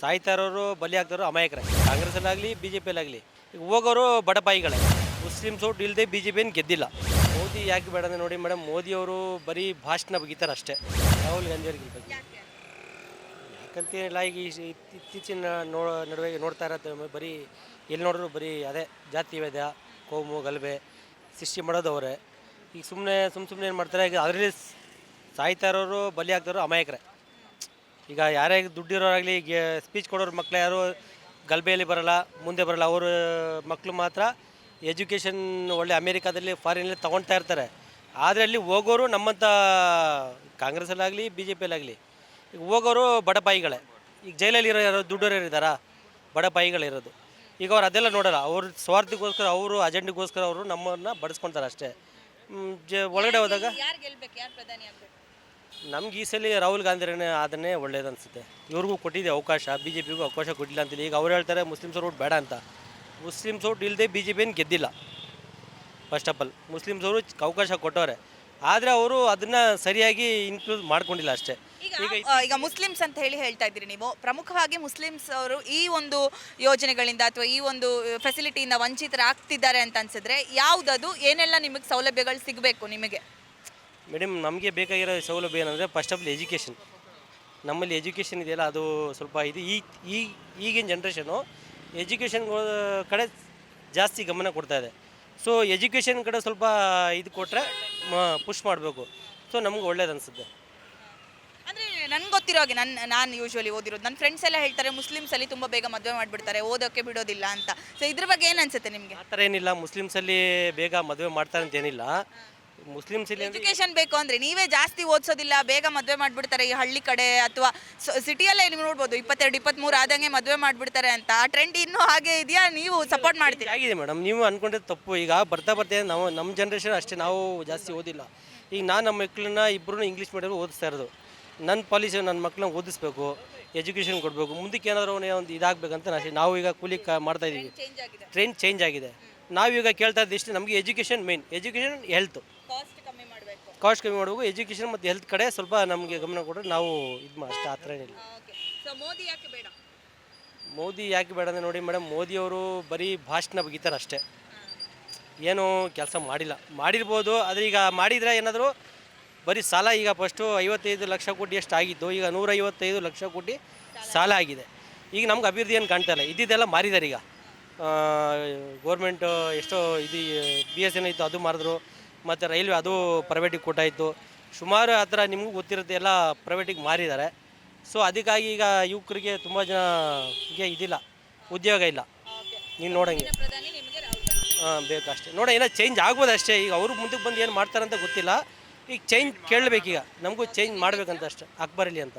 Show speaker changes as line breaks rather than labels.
ಸಾಯ್ತಾ ಇರೋರು ಬಲಿ ಆಗ್ತಾರೋ ಅಮಾಯಕರೇ. ಕಾಂಗ್ರೆಸ್ಸಲ್ಲಾಗಲಿ ಬಿ ಜೆ ಪಿಯಲ್ಲಾಗಲಿ ಈಗ ಹೋಗೋರು ಬಡಪಾಯಿಗಳೇ ಮುಸ್ಲಿಮ್ಸ್ ಸೌಟ್ ಇಲ್ಲದೆ ಬಿ ಜೆ ಪಿಯನ್ನು ಗೆದ್ದಿಲ್ಲ. ಮೋದಿ ಯಾಕೆ ಬೇಡ ನೋಡಿ ಮೇಡಮ್ ಮೋದಿಯವರು ಬರೀ ಭಾಷಣ ಬಗಿತಾರೆ ಅಷ್ಟೇ ರಾಹುಲ್ ಗಾಂಧಿ ಅವ್ರಿಗೆ ಯಾಕಂತೇನಿಲ್ಲ, ಈಗ ಇತ್ತೀಚಿನ ನೋ ನಡುವೆ ನೋಡ್ತಾ ಇರೋದು ಬರೀ ಎಲ್ಲಿ ನೋಡಿದ್ರು ಬರೀ ಅದೇ ಜಾತಿಭೇದ ಕೋಮು, ಗಲಭೆ ಸೃಷ್ಟಿ ಮಾಡೋದು ಅವರೇ. ಈಗ ಸುಮ್ಮನೆ ಸುಮ್ಮ ಸುಮ್ಮನೆ ಏನು ಮಾಡ್ತಾರೆ, ಈಗ ಅದರಲ್ಲಿ ಸಾಯ್ತಾ ಇರೋರು ಬಲಿ ಆಗ್ತಾರೋ ಅಮಾಯಕರೇ. ಈಗ ಯಾರೇ ದುಡ್ಡಿರೋರಾಗಲಿ ಸ್ಪೀಚ್ ಕೊಡೋರು ಮಕ್ಕಳು ಯಾರು ಗಲಭೆಯಲ್ಲಿ ಬರಲ್ಲ, ಮುಂದೆ ಬರಲ್ಲ. ಅವರು ಮಕ್ಕಳು ಮಾತ್ರ ಎಜುಕೇಷನ್ ಒಳ್ಳೆ ಅಮೇರಿಕಾದಲ್ಲಿ ಫಾರಿನಲ್ಲಿ ತೊಗೊಳ್ತಾ ಇರ್ತಾರೆ. ಆದರೆ ಅಲ್ಲಿ ಹೋಗೋರು ನಮ್ಮಂಥ ಕಾಂಗ್ರೆಸ್ಸಲ್ಲಾಗಲಿ ಬಿ ಜೆ ಪಿಯಲ್ಲಾಗಲಿ ಈಗ ಹೋಗೋರು ಬಡಪಾಯಿಗಳೇ ಈಗ ಜೈಲಲ್ಲಿ ಇರೋ ಯಾರೋ ದುಡ್ಡೋರು ಇದ್ದಾರಾ ಬಡಪಾಯಿಗಳಿರೋದು ಈಗ ಅವ್ರು ಅದೆಲ್ಲ ನೋಡಲ್ಲ. ಅವ್ರ ಸ್ವಾರ್ಥಕ್ಕೋಸ್ಕರ, ಅವರು ಅಜೆಂಡಿಗೋಸ್ಕರ ಅವರು ನಮ್ಮನ್ನ ಬಡಿಸ್ಕೊಳ್ತಾರೆ ಅಷ್ಟೇ. ಜ, ಒಳಗಡೆ ಹೋದಾಗ ನಮ್ಗೆ ಈ ಸಲ ರಾಹುಲ್ ಗಾಂಧಿರೇ ಅದನ್ನೇ ಒಳ್ಳೇದು ಅನಿಸುತ್ತೆ. ಇವ್ರಿಗೂ ಕೊಟ್ಟಿದೆ ಅವಕಾಶ ಬಿ ಜೆ ಪಿಗೂ ಅವಕಾಶ ಕೊಟ್ಟಿಲ್ಲ ಅಂತಿಲ್ಲ ಈಗ ಅವ್ರು ಹೇಳ್ತಾರೆ ಮುಸ್ಲಿಮ್ಸ್ ಓಟ್ ಬೇಡ ಅಂತ. ಮುಸ್ಲಿಮ್ಸ್ ಓಟ್ ಇಲ್ಲದೆ ಬಿ ಜೆ ಪಿಯನ್ನು ಗೆದ್ದಿಲ್ಲ? ಫಸ್ಟ್ ಆಫ್ ಆಲ್ ಮುಸ್ಲಿಮ್ಸ್ ಅವರು ಅವಕಾಶ ಕೊಟ್ಟವ್ರೆ. ಆದರೆ ಅವರು ಅದನ್ನ ಸರಿಯಾಗಿ ಇನ್ಕ್ಲೂಡ್ ಮಾಡ್ಕೊಂಡಿಲ್ಲ ಅಷ್ಟೇ.
ಈಗ ಈಗ ಮುಸ್ಲಿಮ್ಸ್ ಅಂತ ಹೇಳಿ ಹೇಳ್ತಾ ಇದ್ದೀರಿ ನೀವು. ಪ್ರಮುಖವಾಗಿ ಮುಸ್ಲಿಮ್ಸ್ ಅವರು ಈ ಒಂದು ಯೋಜನೆಗಳಿಂದ ಅಥವಾ ಈ ಒಂದು ಫೆಸಿಲಿಟಿಯಿಂದ ವಂಚಿತರಾಗ್ತಿದ್ದಾರೆ ಅಂತ ಅನ್ಸಿದ್ರೆ ಯಾವುದದು? ಏನೆಲ್ಲ ನಿಮಗೆ ಸೌಲಭ್ಯಗಳು ಸಿಗಬೇಕು ನಿಮಗೆ?
ಮೇಡಮ್ ನಮಗೆ ಬೇಕಾಗಿರೋ ಸೌಲಭ್ಯ ಏನಂದರೆ ಫಸ್ಟ್ ಆಫ್ ಆಲ್ ಎಜುಕೇಷನ್ ನಮ್ಮಲ್ಲಿ ಎಜುಕೇಷನ್ ಇದೆಯಲ್ಲ ಅದು ಸ್ವಲ್ಪ ಇದು ಈ ಈ ಈಗಿನ ಜನ್ರೇಷನು ಎಜುಕೇಷನ್ ಕಡೆ ಜಾಸ್ತಿ ಗಮನ ಕೊಡ್ತಾ ಇದೆ. ಸೊ ಎಜುಕೇಷನ್ ಕಡೆ ಸ್ವಲ್ಪ ಇದು ಕೊಟ್ಟರೆ ಪುಷ್ ಮಾಡಬೇಕು. ಸೊ ನಮ್ಗೆ ಒಳ್ಳೇದು ಅನಿಸುತ್ತೆ.
ಅಂದರೆ ನನ್ಗೆ ಗೊತ್ತಿರೋ ಹಾಗೆ ನನ್ನ ನಾನು ಯೂಶ್ವಲಿ ಓದಿರೋದು. ನನ್ನ ಫ್ರೆಂಡ್ಸ್ ಎಲ್ಲ ಹೇಳ್ತಾರೆ ಮುಸ್ಲಿಮ್ಸ್ ಅಲ್ಲಿ ತುಂಬಾ ಬೇಗ ಮದುವೆ ಮಾಡಿಬಿಡ್ತಾರೆ ಓದೋಕೆ ಬಿಡೋದಿಲ್ಲ ಅಂತ. ಸೊ ಇದ್ರ ಬಗ್ಗೆ ಏನು ಅನ್ಸುತ್ತೆ ನಿಮಗೆ?
ಆ ಥರ ಏನಿಲ್ಲ. ಮುಸ್ಲಿಮ್ಸಲ್ಲಿ ಬೇಗ ಮದುವೆ ಮಾಡ್ತಾರೆ ಅಂತ ಮುಸ್ಲಿಮ್ಸಲ್ಲಿ ಅಂದರೆ
ಎಜುಕೇಶನ್ ಬೇಕು ಅಂದ್ರೆ ನೀವೇ ಜಾಸ್ತಿ ಓದಿಸೋದಿಲ್ಲ ಬೇಗ ಮದುವೆ ಮಾಡ್ಬಿಡ್ತಾರೆ ಈ ಹಳ್ಳಿ ಕಡೆ ಅಥವಾ ಸಿಟಿಯಲ್ಲೇ ನೀವು ನೋಡ್ಬೋದು ಇಪ್ಪತ್ತೆರಡು ಇಪ್ಪತ್ತ್ಮೂರು ಆದಂಗೆ ಮದುವೆ ಮಾಡ್ಬಿಡ್ತಾರೆ ಅಂತ. ಆ ಟ್ರೆಂಡ್ ಇನ್ನೂ ಹಾಗೆ ಇದೆಯಾ? ನೀವು ಸಪೋರ್ಟ್ ಮಾಡ್ತೀರಾ?
ಆಗಿದೆ ಮೇಡಮ್ ನೀವು ಅನ್ಕೊಂಡ್ರೆ ತಪ್ಪು. ಈಗ ಬರ್ತಾ ಬರ್ತಾ ನಾವು ನಮ್ಮ ಜನ್ರೇಷನ್ ಅಷ್ಟೇ ನಾವು ಜಾಸ್ತಿ ಓದಿಲ್ಲ. ಈಗ ನಾನು ನಮ್ಮ ಮಕ್ಕಳನ್ನ ಇಬ್ಬರು ಇಂಗ್ಲೀಷ್ ಮೀಡಿಯಮ್ ಓದಿಸ್ತಾ ಇರೋದು. ನನ್ನ ಪಾಲಿಸಿ ನನ್ನ ಮಕ್ಕಳನ್ನ ಓದಿಸ್ಬೇಕು ಎಜುಕೇಷನ್ ಕೊಡಬೇಕು. ಮುಂದಕ್ಕೆ ಏನಾದರೂ ಒಂದು ಇದಾಗಬೇಕಂತ ಅಷ್ಟೇ ನಾವು ಈಗ ಕೂಲಿ ಕ ಮಾಡ್ತಾ ಇದ್ದೀವಿ. ಟ್ರೆಂಡ್ ಚೇಂಜ್ ಆಗಿದೆ. ನಾವೀಗ ಕೇಳ್ತಾ ಇದ್ದಿಷ್ಟು ನಮಗೆ education main education health
cost ಕಮ್ಮಿ ಮಾಡಬೇಕು.
ಎಜುಕೇಶನ್ ಮತ್ತು ಹೆಲ್ತ್ ಕಡೆ ಸ್ವಲ್ಪ ನಮಗೆ ಗಮನ ಕೊಟ್ಟರೆ ನಾವು ಇದು ಮಾ ಅಷ್ಟೇ ಆ ಥರ ಏನಿಲ್ಲ.
ಓಕೆ ಸೊ ಮೋದಿ ಯಾಕೆ ಬೇಡ?
ಮೋದಿ ಯಾಕೆ ಬೇಡ ಅಂದರೆ ನೋಡಿ ಮೇಡಮ್ ಮೋದಿಯವರು ಬರೀ ಭಾಷಣ ಬಗಿತಾರೆ ಅಷ್ಟೇ. ಏನು ಕೆಲಸ ಮಾಡಿಲ್ಲ. ಮಾಡಿರ್ಬೋದು ಆದರೆ ಈಗ ಮಾಡಿದರೆ ಏನಾದರೂ ಬರೀ ಸಾಲ ಈಗ ಫಸ್ಟು ಐವತ್ತೈದು ಲಕ್ಷ ಕೋಟಿ ಎಷ್ಟು ಆಗಿತ್ತು. ಈಗ ನೂರೈವತ್ತೈದು ಲಕ್ಷ ಕೋಟಿ ಸಾಲ. ಆಗಿದೆ. ಈಗ ನಮ್ಗೆ ಅಭಿವೃದ್ಧಿ ಏನು ಕಾಣ್ತಾ ಇಲ್ಲ. ಇದ್ದಿದ್ದೆಲ್ಲ ಮಾರಿದ್ದಾರೆ ಈಗ. ಗೌರ್ಮೆಂಟು ಎಷ್ಟೋ ಇದು ಬಿ ಎಸ್ ಎನ್ ಇತ್ತು ಅದು ಮಾರಿದ್ರು. ಮತ್ತು ರೈಲ್ವೆ ಅದು ಪ್ರೈವೇಟಿಗೆ ಇತ್ತು ಸುಮಾರು ಆ ಥರ ನಿಮಗೂ ಗೊತ್ತಿರುತ್ತೆ, ಎಲ್ಲ ಪ್ರೈವೇಟಿಗೆ ಮಾರಿದ್ದಾರೆ. ಸೊ ಅದಕ್ಕಾಗಿ ಈಗ ಯುವಕರಿಗೆ ತುಂಬ ಜನಗೆ ಇದಿಲ್ಲ, ಉದ್ಯೋಗ ಇಲ್ಲ. ನೀವು ನೋಡೋಂಗೆ.
ನಿಮಗೆ
ಹಾಂ ಬೇಕಷ್ಟೇ ನೋಡ ಏನೋ ಚೇಂಜ್ ಆಗ್ಬೋದು ಅಷ್ಟೇ. ಈಗ ಅವರು ಮುಂದಕ್ಕೆ ಬಂದು ಏನು ಮಾಡ್ತಾರಂತ ಗೊತ್ತಿಲ್ಲ. ಈಗ ಚೇಂಜ್ ಕೇಳಬೇಕೀಗ. ನಮಗೂ ಚೇಂಜ್ ಮಾಡಬೇಕಂತ ಅಷ್ಟೇ ಅಕ್ಬರಲ್ಲಿ ಅಂತ.